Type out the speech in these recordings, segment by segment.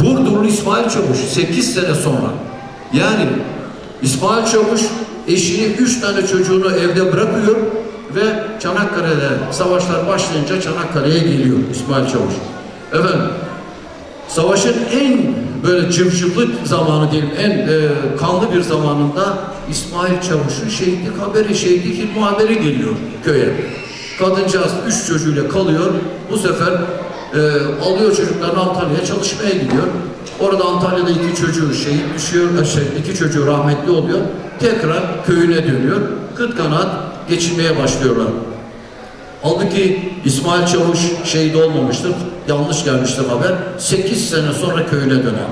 Burdurlu İsmail Çavuş 8 sene sonra yani İsmail Çavuş eşini 3 tane çocuğunu evde bırakıyor ve Çanakkale'de savaşlar başlayınca Çanakkale'ye geliyor İsmail Çavuş. Efendim savaşın en böyle cıvcıvlı zamanı diyelim en e, kanlı bir zamanında İsmail Çavuş'un şehitlik haberi, şehitlik ilmi haberi geliyor köye. Kadıncağız üç çocuğuyla kalıyor. Bu sefer e, alıyor çocuklarını Antalya'ya çalışmaya gidiyor. Orada Antalya'da iki çocuğu şehit düşüyor, e, şey, iki çocuğu rahmetli oluyor. Tekrar köyüne dönüyor. Kıt kanat geçinmeye başlıyorlar. Halbuki İsmail Çavuş şehit olmamıştır. Yanlış gelmiştir haber. 8 sene sonra köyüne döner.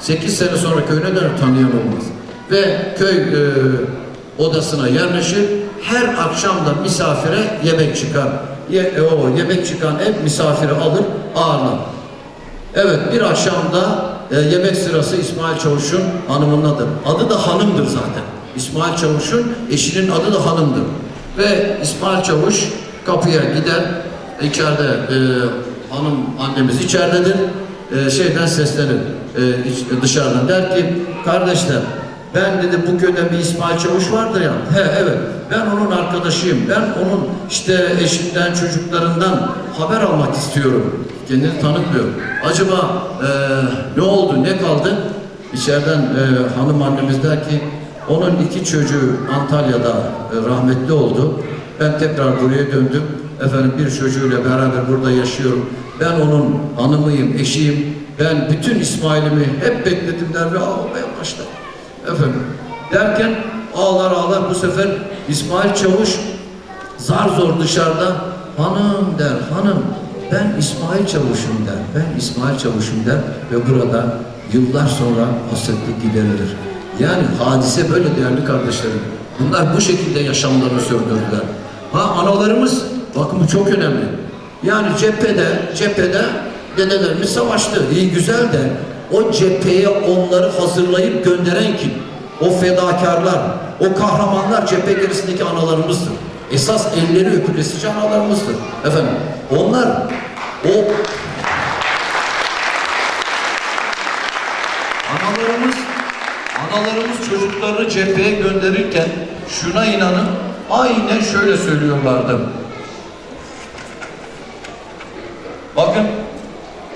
8 sene sonra köyüne döner tanıyan olmaz. Ve köy e, odasına yerleşir. Her akşam da misafire yemek çıkar. Ye, e, o yemek çıkan ev misafiri alır, ağırlar. Evet bir akşamda e, yemek sırası İsmail Çavuş'un hanımındadır. Adı da hanımdır zaten. İsmail Çavuş'un eşinin adı da hanımdır. Ve İsmail Çavuş kapıya gider. İçeride e, hanım annemiz içeridedir. E, şeyden seslenir e, iç- dışarıdan der ki kardeşler ben dedi bu köyde bir İsmail Çavuş vardır ya. He evet. Ben onun arkadaşıyım. Ben onun işte eşinden, çocuklarından haber almak istiyorum. Kendini tanıtmıyor. Acaba e, ne oldu, ne kaldı? İçeriden e, hanım annemiz der ki onun iki çocuğu Antalya'da e, rahmetli oldu. Ben tekrar buraya döndüm. Efendim bir çocuğuyla beraber burada yaşıyorum. Ben onun hanımıyım, eşiyim. Ben bütün İsmail'imi hep bekledim der ve ağlamaya başlar. Efendim derken ağlar ağlar bu sefer İsmail Çavuş zar zor dışarıda hanım der hanım ben İsmail Çavuş'um der ben İsmail Çavuş'um der ve burada yıllar sonra hasretlik giderilir. Yani hadise böyle değerli kardeşlerim. Bunlar bu şekilde yaşamlarını sürdürdüler. Ha analarımız bakın bu çok önemli. Yani cephede cephede dedelerimiz savaştı. iyi güzel de o cepheye onları hazırlayıp gönderen kim? O fedakarlar, o kahramanlar cephe gerisindeki analarımızdır. Esas elleri öpülesici analarımızdır. Efendim, onlar o analarımız analarımız çocuklarını cepheye gönderirken şuna inanın aynen şöyle söylüyorlardı. Bakın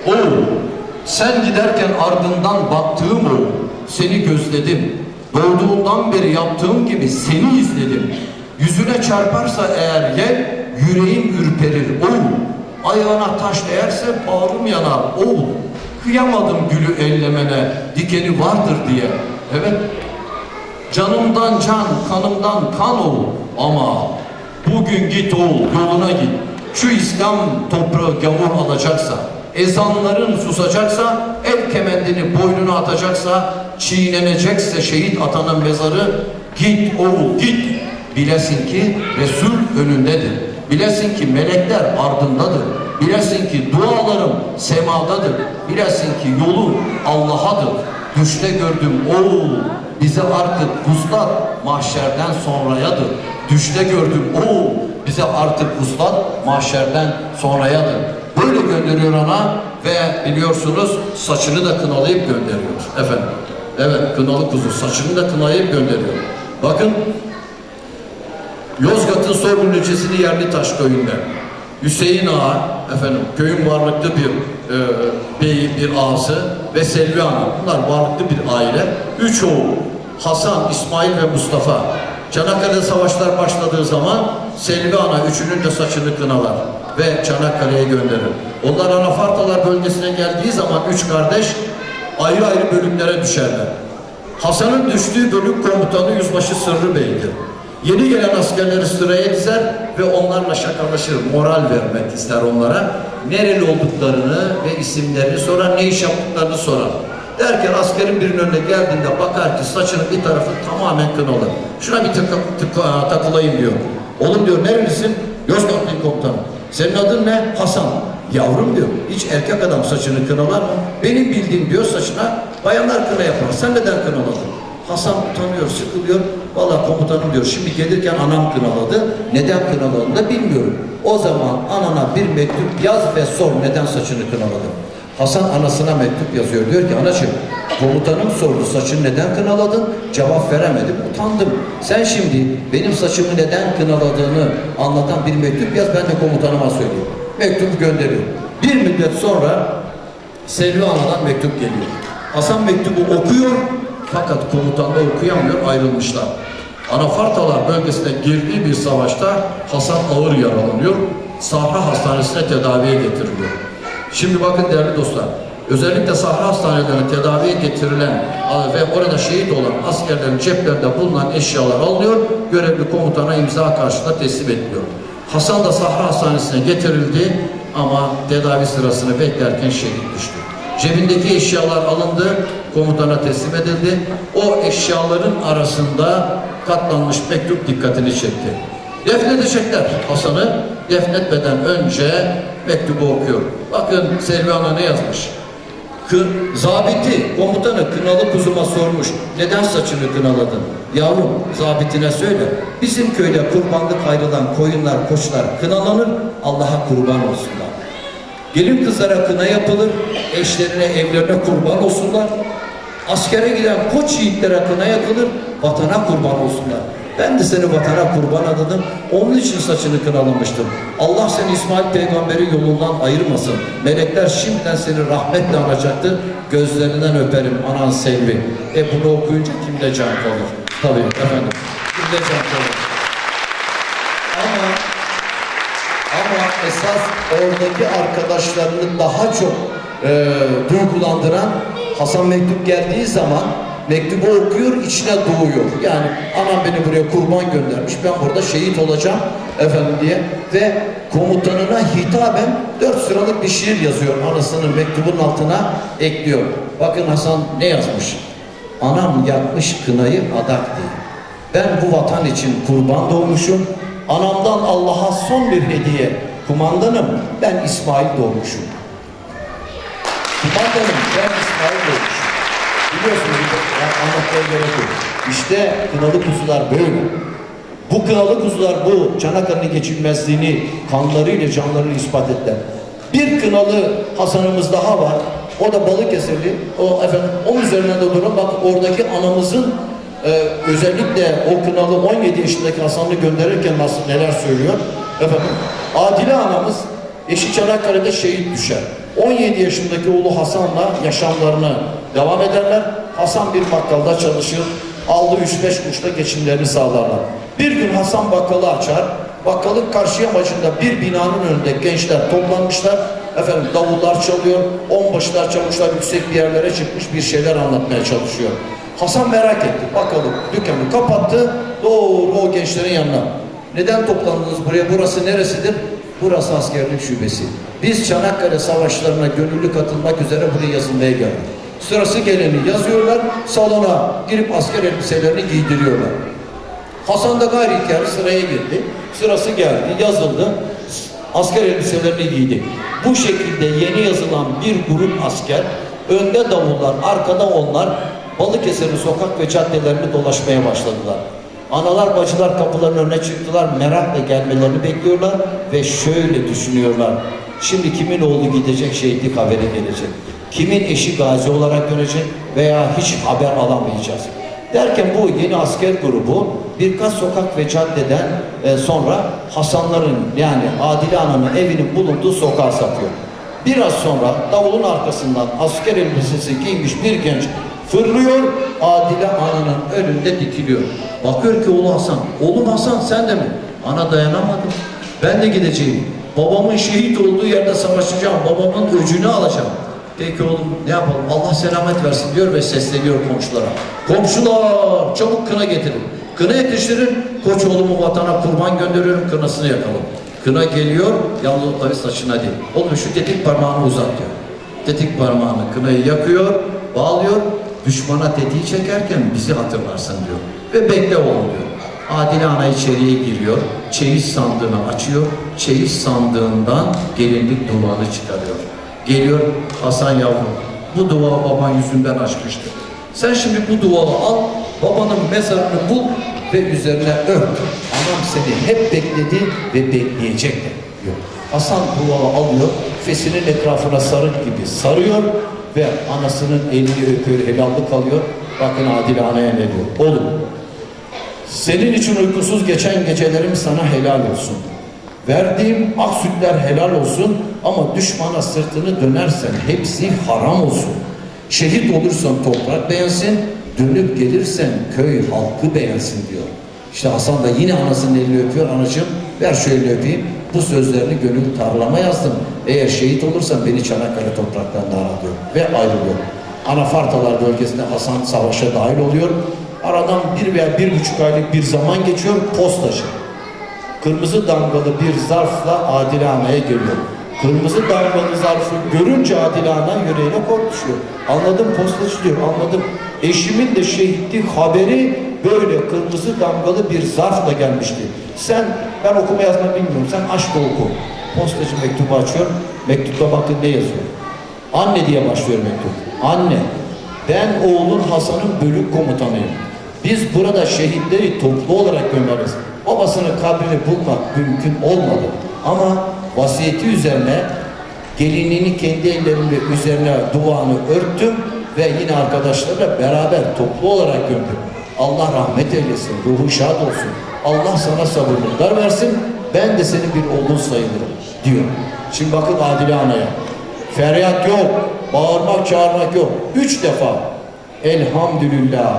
oğul sen giderken ardından baktığım oğul seni gözledim. Doğduğundan beri yaptığım gibi seni izledim. Yüzüne çarparsa eğer yel yüreğim ürperir oğul. Ayağına taş değerse bağrım yanar oğul. Kıyamadım gülü ellemene dikeni vardır diye. Evet Canımdan can, kanımdan kan ol ama bugün git oğul yoluna git. Şu İslam toprağı gavur alacaksa, ezanların susacaksa, el kemendini boynuna atacaksa, çiğnenecekse şehit atanın mezarı, git oğul git. Bilesin ki Resul önündedir. Bilesin ki melekler ardındadır. Bilesin ki dualarım semadadır. Bilesin ki yolu Allah'adır. Düşte gördüm oğul bize artık vuslat mahşerden sonrayadır. Düşte gördüm oğul bize artık vuslat mahşerden sonrayadır. Böyle gönderiyor ana ve biliyorsunuz saçını da kınalayıp gönderiyor efendim. Evet kınalı kuzu saçını da kınalayıp gönderiyor. Bakın Yozgat'ın Sorgun ilçesinin yerli taş köyünde Hüseyin Ağa efendim köyün varlıklı bir e, beyi bir ağası ve Selvi Ana bunlar varlıklı bir aile. Üç oğul Hasan, İsmail ve Mustafa. Çanakkale savaşlar başladığı zaman Selvi Ana üçünün de saçını kınalar ve Çanakkale'ye gönderir. Onlar Anafartalar bölgesine geldiği zaman üç kardeş ayrı ayrı bölümlere düşerler. Hasan'ın düştüğü bölük komutanı Yüzbaşı Sırrı Bey'di. Yeni gelen askerleri sıraya dizer ve onlarla şakalaşır, moral vermek ister onlara. Nereli olduklarını ve isimlerini sorar, ne iş yaptıklarını sorar. Derken askerin birinin önüne geldiğinde bakar ki saçının bir tarafı tamamen kınalı. Şuna bir tık, tık- takılayım diyor. Oğlum diyor nerelisin? Yozgatlıyım komutanım. Senin adın ne? Hasan. Yavrum diyor, hiç erkek adam saçını kınalar mı? Benim bildiğim diyor saçına bayanlar kına yapar. Sen neden kınaladın? Hasan utanıyor, sıkılıyor. Valla komutanım diyor, şimdi gelirken anam kınaladı. Neden kınaladığını da bilmiyorum. O zaman anana bir mektup yaz ve sor neden saçını kınaladın. Hasan anasına mektup yazıyor. Diyor ki anacığım komutanım sordu saçını neden kınaladın? Cevap veremedim. Utandım. Sen şimdi benim saçımı neden kınaladığını anlatan bir mektup yaz ben de komutanıma söyleyeyim. Mektup gönderiyor. Bir müddet sonra Selvi Ana'dan mektup geliyor. Hasan mektubu okuyor fakat komutanda okuyamıyor ayrılmışlar. Anafartalar bölgesine girdiği bir savaşta Hasan ağır yaralanıyor. Sahra Hastanesi'ne tedaviye getiriliyor. Şimdi bakın değerli dostlar, özellikle Sahra Hastanelerine tedaviye getirilen ve orada şehit olan askerlerin ceplerinde bulunan eşyalar alınıyor, görevli komutana imza karşılığında teslim ediliyor. Hasan da Sahra Hastanesi'ne getirildi ama tedavi sırasını beklerken şehit düştü. Cebindeki eşyalar alındı, komutana teslim edildi. O eşyaların arasında katlanmış mektup dikkatini çekti. Defnedecekler Hasan'ı. Defnetmeden önce mektubu okuyor. Bakın Selvi Ana ne yazmış? Kı, zabiti, komutanı kınalı kuzuma sormuş. Neden saçını kınaladın? Yavrum, zabitine söyle. Bizim köyde kurbanlık ayrılan koyunlar, koçlar kınalanır. Allah'a kurban olsunlar. Gelin kızlara kına yapılır, eşlerine, evlerine kurban olsunlar. Askere giden koç yiğitlere kına yakılır, vatana kurban olsunlar. Ben de seni vatana kurban adadım, onun için saçını kınalamıştım. Allah seni İsmail peygamberi yolundan ayırmasın. Melekler şimdiden seni rahmetle anacaktır. Gözlerinden öperim anan Selvi. E bunu okuyunca kimde can kalır? Tabii efendim. Kimde can kalır? Ama ama esas oradaki arkadaşlarını daha çok e, duygulandıran Hasan mektup geldiği zaman mektubu okuyor, içine doğuyor. Yani anam beni buraya kurban göndermiş, ben burada şehit olacağım efendim diye ve komutanına hitaben dört sıralık bir şiir yazıyor. Anasının mektubun altına ekliyor. Bakın Hasan ne yazmış? Anam yakmış kınayı adak diye. Ben bu vatan için kurban doğmuşum. Anamdan Allah'a son bir hediye. Kumandanım ben İsmail doğmuşum. Kumandanım ben İsmail doğmuşum. Biliyorsunuz ya anlatmaya gerek yok. İşte kınalı kuzular böyle. Bu kınalı kuzular bu Çanakkale'nin geçilmezliğini kanlarıyla canlarını ispat ettiler. Bir kınalı Hasan'ımız daha var. O da Balıkesirli. O efendim onun üzerinden de durun. Bak oradaki anamızın e, özellikle o kınalı 17 yaşındaki Hasan'ı gönderirken nasıl neler söylüyor. Efendim Adile anamız eşi Çanakkale'de şehit düşer. 17 yaşındaki oğlu Hasan'la yaşamlarını devam ederler. Hasan bir bakkalda çalışır. Aldığı 3-5 kuruşla geçimlerini sağlarlar. Bir gün Hasan bakkalı açar. Bakkalın karşı yamacında bir binanın önünde gençler toplanmışlar. Efendim davullar çalıyor, onbaşılar çavuşlar yüksek bir yerlere çıkmış bir şeyler anlatmaya çalışıyor. Hasan merak etti. Bakalım dükkanı kapattı. Doğru o gençlerin yanına. Neden toplandınız buraya? Burası neresidir? Burası askerlik şubesi. Biz Çanakkale savaşlarına gönüllü katılmak üzere buraya yazılmaya geldik. Sırası geleni yazıyorlar, salona girip asker elbiselerini giydiriyorlar. Hasan da gayri ihtiyarı sıraya girdi. Sırası geldi, yazıldı. Asker elbiselerini giydi. Bu şekilde yeni yazılan bir grup asker, önde davullar, arkada onlar Balıkesir'in sokak ve caddelerini dolaşmaya başladılar. Analar bacılar kapıların önüne çıktılar, merakla gelmelerini bekliyorlar ve şöyle düşünüyorlar. Şimdi kimin oğlu gidecek şehitlik haberi gelecek. Kimin eşi gazi olarak dönecek veya hiç haber alamayacağız. Derken bu yeni asker grubu birkaç sokak ve caddeden e, sonra Hasanların yani Adile Ana'nın evinin bulunduğu sokağa sapıyor. Biraz sonra davulun arkasından asker elbisesi giymiş bir genç fırlıyor, Adile Ana'nın önünde dikiliyor. Bakıyor ki oğlu Hasan, oğlum Hasan sen de mi? Ana dayanamadı. Ben de gideceğim. Babamın şehit olduğu yerde savaşacağım. Babamın öcünü alacağım. Peki oğlum ne yapalım? Allah selamet versin diyor ve sesleniyor komşulara. Komşular çabuk kına getirin. Kına yetiştirin. Koç oğlumu vatana kurban gönderiyorum. Kınasını yakalım. Kına geliyor. Tabi saçına değil. Oğlum şu tetik parmağını uzat diyor. Tetik parmağını kınayı yakıyor. Bağlıyor. Düşmana tetiği çekerken bizi hatırlarsın diyor. Ve bekle oğlum diyor. Adile Ana içeriye giriyor. Çeyiz sandığını açıyor. Çeyiz sandığından gelinlik duvağını çıkarıyor. Geliyor Hasan yavrum. Bu duvağı baban yüzünden açmıştı. Sen şimdi bu duvağı al, babanın mezarını bul ve üzerine ört. Anam seni hep bekledi ve bekleyecek diyor. Hasan Bulal'ı alıyor, fesinin etrafına sarık gibi sarıyor ve anasının elini öpüyor, helallik alıyor. Bakın Adile Ana'ya ne diyor? Oğlum, senin için uykusuz geçen gecelerim sana helal olsun. Verdiğim ak sütler helal olsun ama düşmana sırtını dönersen hepsi haram olsun. Şehit olursan toprak beğensin, dönüp gelirsen köy halkı beğensin diyor. İşte Hasan da yine anasının elini öpüyor. Anacığım ver şöyle öpeyim. Bu sözlerini gönül tarlama yazdım. Eğer şehit olursan beni Çanakkale topraklarından ara diyor. Ve ayrılıyor. Anafartalar bölgesinde Hasan savaşa dahil oluyor. Aradan bir veya bir buçuk aylık bir zaman geçiyor. Postacı. Kırmızı damgalı bir zarfla Adile Ana'ya geliyor. Kırmızı damgalı zarfı görünce Adile Ana yüreğine kork. Anladım postacı diyor, anladım. Eşimin de şehitlik haberi böyle kırmızı damgalı bir zarfla gelmişti. Sen, ben okuma yazma bilmiyorum, sen da oku. Postacı mektubu açıyor, mektupta bakın ne yazıyor. Anne diye başlıyor mektup. Anne, ben oğlun Hasan'ın bölük komutanıyım. Biz burada şehitleri toplu olarak gömeriz. Babasının kabrini bulmak mümkün olmadı. Ama vasiyeti üzerine gelinliğini kendi ellerimle üzerine duanı örttüm ve yine arkadaşlarla beraber toplu olarak gömdüm. Allah rahmet eylesin, ruhu şad olsun. Allah sana sabırlıklar versin, ben de senin bir oğlun sayılırım diyor. Şimdi bakın Adile Ana'ya. Feryat yok, bağırmak çağırmak yok. Üç defa elhamdülillah,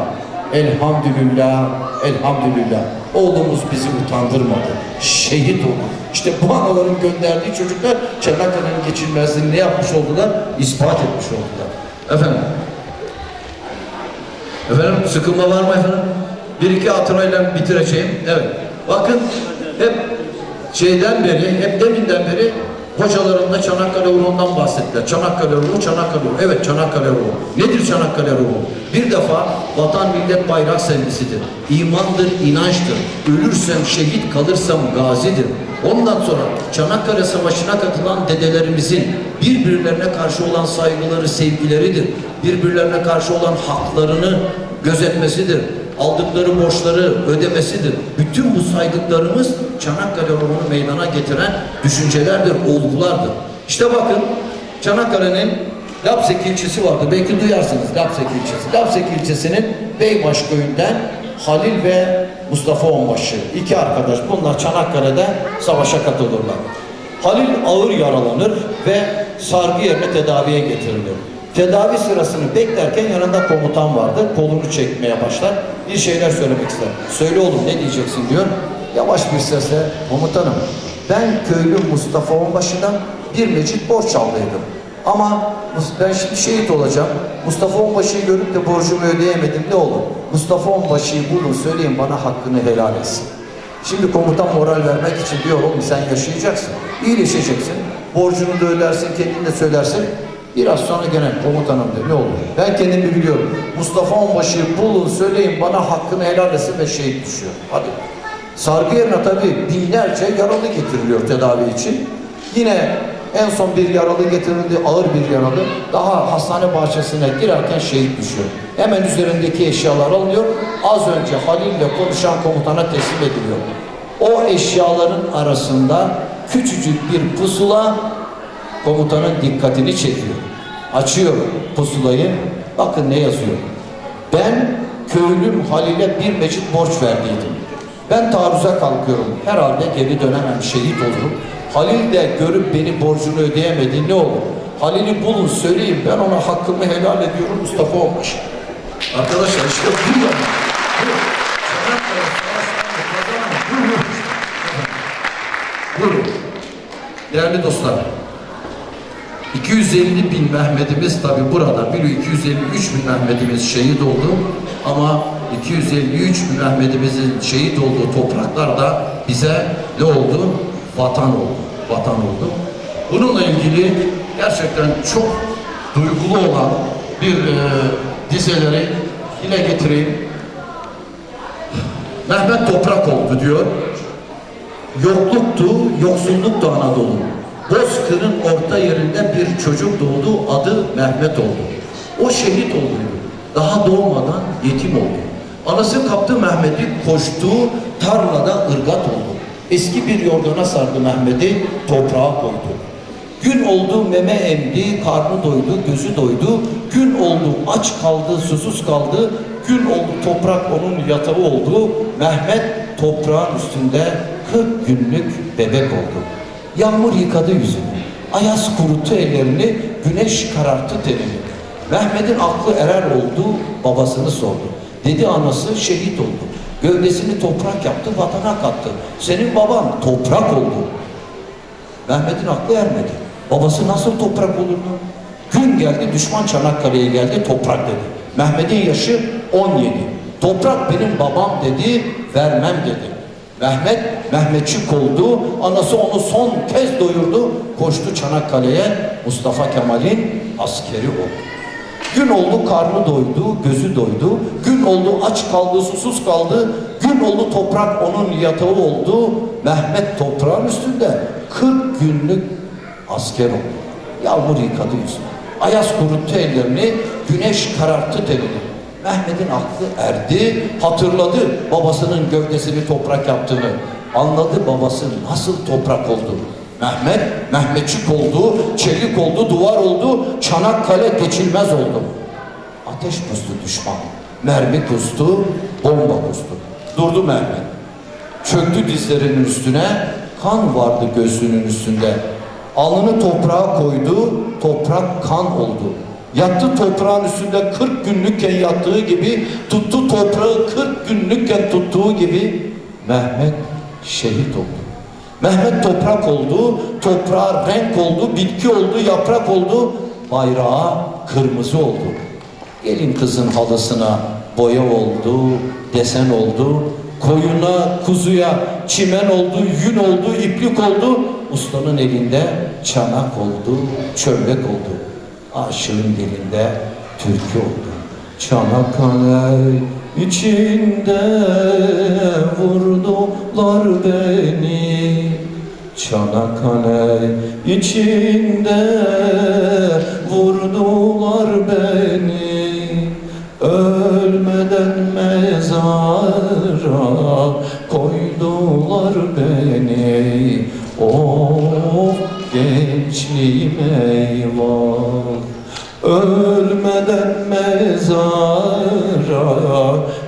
elhamdülillah, elhamdülillah. Oğlumuz bizi utandırmadı. Şehit oldu. İşte bu anaların gönderdiği çocuklar Çanakkale'nin geçilmezliğini ne yapmış oldular? İspat etmiş oldular. Efendim. Efendim sıkılma var mı efendim? Bir iki hatırayla bitireceğim. Evet. Bakın hep şeyden beri, hep deminden beri hocalarında Çanakkale ruhundan bahsettiler. Çanakkale ruhu, Çanakkale ruhu. Evet Çanakkale ruhu. Nedir Çanakkale ruhu? Bir defa vatan millet bayrak sevgisidir. İmandır, inançtır. Ölürsem şehit kalırsam gazidir. Ondan sonra Çanakkale Savaşı'na katılan dedelerimizin birbirlerine karşı olan saygıları, sevgileridir. Birbirlerine karşı olan haklarını gözetmesidir aldıkları borçları ödemesidir. Bütün bu saydıklarımız Çanakkale ruhunu meydana getiren düşüncelerdir, olgulardır. İşte bakın Çanakkale'nin Lapsek ilçesi vardı. Belki duyarsınız Lapsek ilçesi. Lapsek ilçesinin Beybaş köyünden Halil ve Mustafa Onbaşı. iki arkadaş. Bunlar Çanakkale'de savaşa katılırlar. Halil ağır yaralanır ve sargı yerine tedaviye getirilir. Tedavi sırasını beklerken yanında komutan vardır. Kolunu çekmeye başlar. Bir şeyler söylemek ister. Söyle oğlum ne diyeceksin diyor. Yavaş bir sesle komutanım ben köylü Mustafa Onbaşı'dan bir mecit borç aldıydım. Ama ben şimdi şehit olacağım. Mustafa Onbaşı'yı görüp de borcumu ödeyemedim ne olur? Mustafa Onbaşı'yı bulun söyleyin bana hakkını helal etsin. Şimdi komutan moral vermek için diyor oğlum sen yaşayacaksın. iyileşeceksin. Borcunu da ödersin, kendin de söylersin. Biraz sonra gene komutanım diyor ne olur? Ben kendimi biliyorum. Mustafa Onbaşı'yı bulun söyleyin bana hakkını helal etsin ve şehit düşüyor. Hadi. Sargı yerine tabii binlerce yaralı getiriliyor tedavi için. Yine en son bir yaralı getirildi, ağır bir yaralı. Daha hastane bahçesine girerken şehit düşüyor. Hemen üzerindeki eşyalar alınıyor. Az önce Halil'le konuşan komutana teslim ediliyor. O eşyaların arasında küçücük bir pusula komutanın dikkatini çekiyor. Açıyor pusulayı. Bakın ne yazıyor. Ben köylüm Halil'e bir mecit borç verdiydim. Ben taarruza kalkıyorum. Herhalde geri dönemem, şehit olurum. Halil de görüp beni borcunu ödeyemedi. Ne olur? Halil'i bulun söyleyin. Ben ona hakkımı helal ediyorum Mustafa olmuş. Arkadaşlar işte bu ya. Bu. Çanakkale Savaşı'nda kazanan bu ruh. Bu ruh. Değerli dostlar, 250 bin Mehmetimiz tabi burada, bir 253 bin Mehmetimiz şehit oldu ama 253 bin Mehmetimizin şehit olduğu topraklarda bize ne oldu? Vatan oldu, vatan oldu. Bununla ilgili gerçekten çok duygulu olan bir e, dizeleri dile getireyim. Mehmet toprak oldu diyor. Yokluktu, yoksulluktu Anadolu. Bozkır'ın orta yerinde bir çocuk doğdu, adı Mehmet oldu. O şehit oldu. Daha doğmadan yetim oldu. Anası kaptı Mehmet'i, koştuğu tarlada ırgat oldu. Eski bir yorgana sardı Mehmet'i, toprağa koydu. Gün oldu meme emdi, karnı doydu, gözü doydu. Gün oldu aç kaldı, susuz kaldı. Gün oldu toprak onun yatağı oldu. Mehmet toprağın üstünde 40 günlük bebek oldu. Yağmur yıkadı yüzünü. Ayaz kuruttu ellerini, güneş kararttı tenini. Mehmet'in aklı erer oldu, babasını sordu. Dedi anası şehit oldu. Gövdesini toprak yaptı, vatana kattı. Senin baban toprak oldu. Mehmet'in aklı ermedi. Babası nasıl toprak olurdu? Gün geldi, düşman Çanakkale'ye geldi, toprak dedi. Mehmet'in yaşı 17. Toprak benim babam dedi, vermem dedi. Mehmet, Mehmetçik oldu, anası onu son kez doyurdu, koştu Çanakkale'ye, Mustafa Kemal'in askeri oldu. Gün oldu karnı doydu, gözü doydu. Gün oldu aç kaldı, susuz kaldı. Gün oldu toprak onun yatağı oldu. Mehmet toprağın üstünde 40 günlük asker oldu. Yağmur yıkadı yüzünü. Ayaz kuruttu ellerini, güneş kararttı tenini. Mehmet'in aklı erdi, hatırladı babasının gövdesini toprak yaptığını. Anladı babası nasıl toprak oldu. Mehmet, Mehmetçik oldu, çelik oldu, duvar oldu, Çanakkale geçilmez oldu. Ateş kustu düşman, mermi kustu, bomba kustu. Durdu Mehmet. Çöktü dizlerinin üstüne, kan vardı gözünün üstünde. Alnını toprağa koydu, toprak kan oldu. Yattı toprağın üstünde 40 günlükken yattığı gibi, tuttu toprağı 40 günlükken tuttuğu gibi Mehmet şehit oldu. Mehmet toprak oldu, toprağa renk oldu, bitki oldu, yaprak oldu, bayrağa kırmızı oldu. Gelin kızın halısına boya oldu, desen oldu, koyuna, kuzuya çimen oldu, yün oldu, iplik oldu, ustanın elinde çanak oldu, çömlek oldu. Aşığın dilinde türkü oldu. Çanakkale içinde vurdular beni. Çanakkale içinde vurdular beni. Ölmeden mezara koydular beni. Of gençliğim eyvah Ölmeden mezara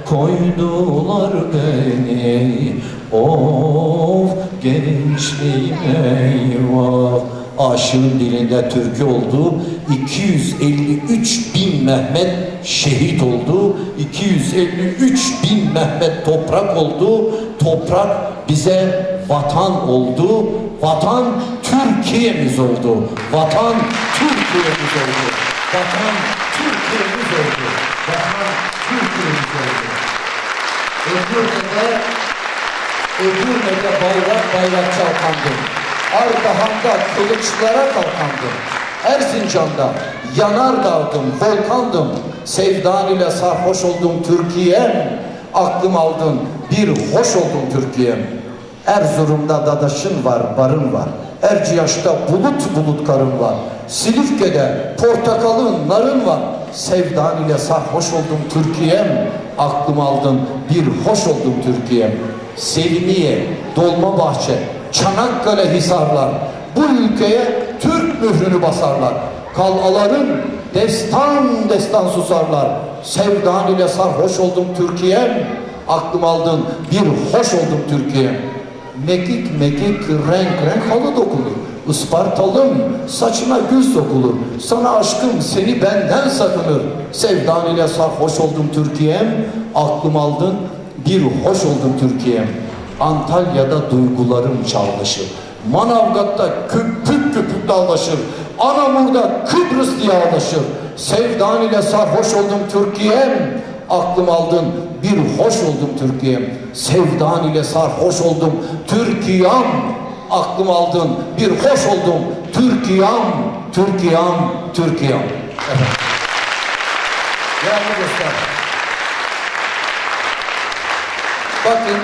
koydular beni. Of gençliğim eyvah. Aşığın dilinde türkü oldu. 253 bin Mehmet şehit oldu. 253 bin Mehmet toprak oldu. Toprak bize vatan oldu. Vatan Türkiye'miz oldu. Vatan Türkiye'miz oldu Vatan Türkiye'miz oldu Vatan Türkiye'miz oldu Edirne'de Edirne'de bayrak bayrak çalkandı. Ardahan'da kılıçlara kalkandı. Erzincan'da yanar dağdım, volkandım. Sevdan ile sarhoş oldum Türkiye'm. Aklım aldın, bir hoş oldum Türkiye'm. Erzurum'da dadaşın var, barın var. Erciyes'te bulut bulut karın var. Silifke'de portakalın, narın var. Sevdan ile sarhoş oldum Türkiye'm. Aklım aldın, bir hoş oldum Türkiye'm. Selimiye, Dolmabahçe, Çanakkale hisarlar. Bu ülkeye Türk mührünü basarlar. Kalaların destan destan susarlar. Sevdan ile sarhoş oldum Türkiye'm. Aklım aldın, bir hoş oldum Türkiye'm. Mekik mekik renk renk halı dokunur. Ispartalım saçına gül sokulur. Sana aşkım seni benden sakınır. Sevdan ile sarhoş oldum Türkiye'm. Aklım aldın bir hoş oldum Türkiye'm. Antalya'da duygularım çalmışır. Manavgat'ta köpük köpük dallaşır. Anamur'da Kıbrıs diye ağlaşır. Sevdan ile sarhoş oldum Türkiye'm. Aklım aldın bir hoş oldum Türkiye'm. Sevdan ile sarhoş oldum Türkiye'm. Aklım aldın bir hoş oldum Türkiye'm. Türkiye'm, Türkiye'm. Değerli dostlar. Bakın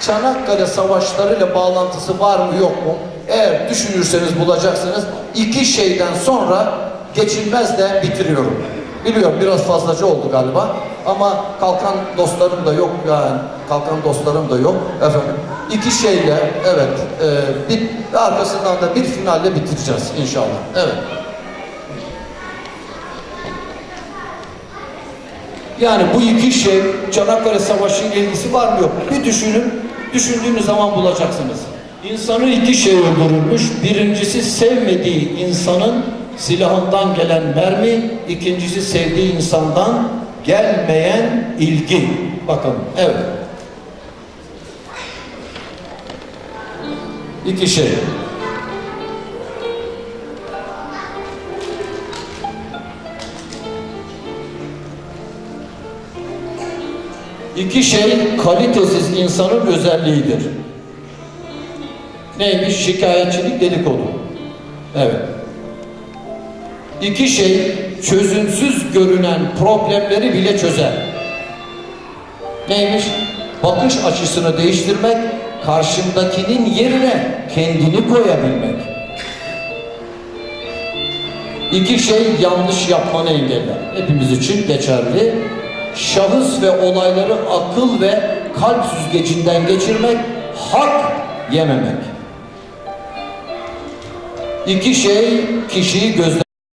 Çanakkale savaşlarıyla bağlantısı var mı yok mu? Eğer düşünürseniz bulacaksınız. İki şeyden sonra geçilmez de bitiriyorum. Biliyorum biraz fazlaca oldu galiba ama kalkan dostlarım da yok yani kalkan dostlarım da yok efendim. iki şeyle evet e, bir, arkasından da bir finalle bitireceğiz inşallah. Evet. Yani bu iki şey Çanakkale Savaşı ile ilgisi var mı yok? mu? Bir düşünün. Düşündüğünüz zaman bulacaksınız. İnsanı iki şey öldürülmüş. Birincisi sevmediği insanın silahından gelen mermi. ikincisi sevdiği insandan gelmeyen ilgi. Bakın evet. İki şey. İki şey kalitesiz insanın özelliğidir. Neymiş? Şikayetçilik, dedikodu. Evet. İki şey çözümsüz görünen problemleri bile çözer. Neymiş? Bakış açısını değiştirmek, karşımdakinin yerine kendini koyabilmek. İki şey yanlış yapmanı engeller. Hepimiz için geçerli. Şahıs ve olayları akıl ve kalp süzgecinden geçirmek, hak yememek. İki şey kişiyi gözden